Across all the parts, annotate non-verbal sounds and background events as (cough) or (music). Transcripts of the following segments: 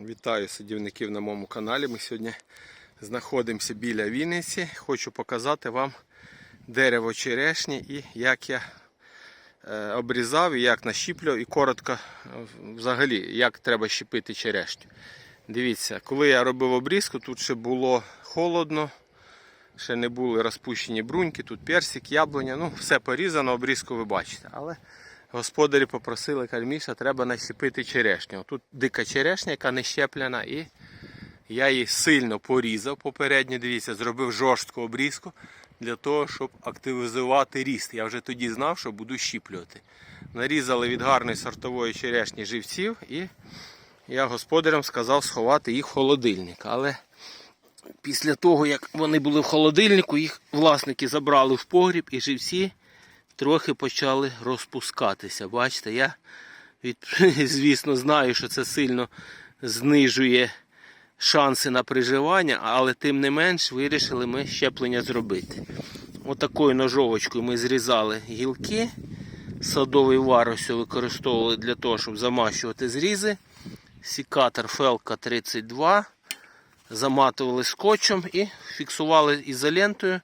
Вітаю садівників на моєму каналі. Ми сьогодні знаходимося біля Вінниці. Хочу показати вам дерево черешні і як я е, обрізав, і як нащіплював, і коротко е, взагалі, як треба щепити черешню. Дивіться, коли я робив обрізку, тут ще було холодно, ще не були розпущені бруньки, тут персик, яблуня, ну все порізано, обрізку ви бачите. Але господарі попросили, Міша, треба нащепити черешню. Тут дика черешня, яка не щеплена, і я її сильно порізав попередньо. Дивіться, зробив жорстку обрізку для того, щоб активізувати ріст. Я вже тоді знав, що буду щіплювати. Нарізали від гарної сортової черешні живців, і я господарям сказав сховати їх в холодильник. Але після того, як вони були в холодильнику, їх власники забрали в погріб і живці трохи почали розпускатися. Бачите, я від, (laughs) звісно знаю, що це сильно знижує шанси на приживання, але тим не менш вирішили ми щеплення зробити. Отакою ножовочкою ми зрізали гілки. Садовий вар ось використовували для того, щоб замащувати зрізи. Сікатор Фелка 32. Заматували скотчем і фіксували ізолентою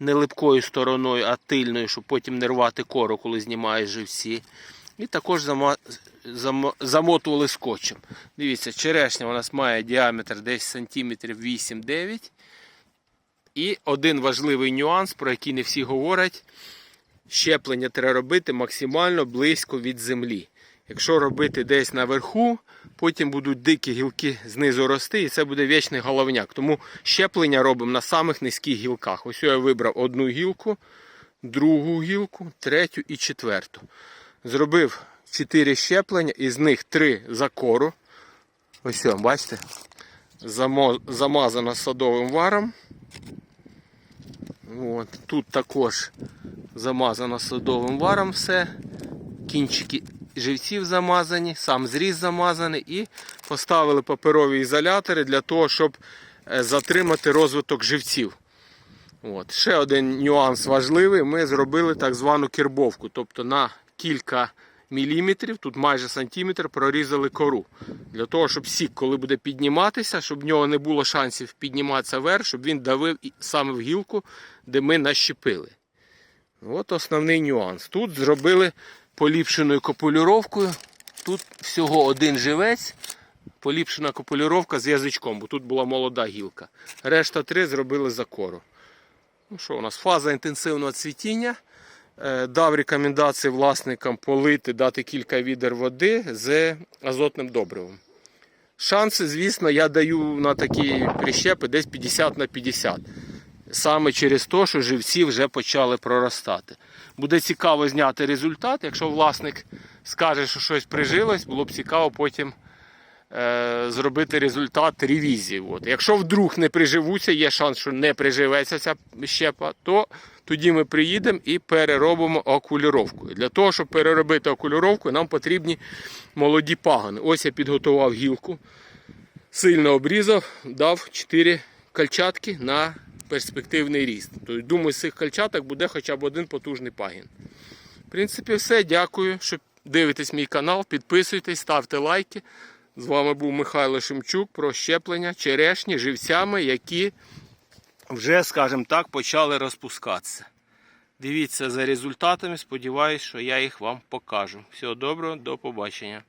не липкою стороною, а тильною, щоб потім не рвати кору, коли знімаєш живці. І також замотували скотчем. Дивіться, черешня у нас має діаметр десь сантиметрів 8-9. І один важливий нюанс, про який не всі говорять, щеплення треба робити максимально близько від землі. Якщо робити десь наверху, потім будуть дикі гілки знизу рости, і це буде вічний головняк. Тому щеплення робимо на самих низьких гілках. Ось я вибрав одну гілку, другу гілку, третю і четверту. Зробив 4 щеплення, із них 3 за кору. Ось, бачите, замазано садовим варом. От. Тут також замазано садовим варом все. Кінчики живців замазані, сам зріз замазаний і поставили паперові ізолятори для того, щоб е, затримати розвиток живців. От. Ще один нюанс важливий. Ми зробили так звану кірбовку, тобто на кілька міліметрів, тут майже сантиметр, прорізали кору. Для того, щоб сік, коли буде підніматися, щоб в нього не було шансів підніматися вверх, щоб він давив саме в гілку, де ми нащепили. От основний нюанс. Тут зробили поліпшеною копулюровкою. Тут всього один живець, поліпшена копулюровка з язичком, бо тут була молода гілка. Решта три зробили за кору. Ну що у нас? Фаза інтенсивного цвітіння. Е, Дав рекомендації власникам полити, дати кілька відер води з азотним добривом. Шанси, звісно, я даю на такі прищепи десь 50 на 50. Саме через те, що живці вже почали проростати. Буде цікаво зняти результат. Якщо власник скаже, що щось прижилось, було б цікаво потім е, зробити результат ревізії. От. Якщо вдруг не приживуться, є шанс, що не приживеться ця щепа, то тоді ми приїдемо і переробимо окулюровкою. Для того, щоб переробити окулюровку, нам потрібні молоді пагони. Ось я підготував гілку, сильно обрізав, дав 4 кальчатки на перспективний ріст. Тобто, думаю, з цих кальчаток буде хоча б один потужний пагін. В принципі, все. Дякую, що дивитесь мій канал. Підписуйтесь, ставте лайки. З вами був Михайло Шемчук про щеплення черешні живцями, які вже, скажімо так, почали розпускатися. Дивіться за результатами. Сподіваюсь, що я їх вам покажу. Всього доброго, до побачення.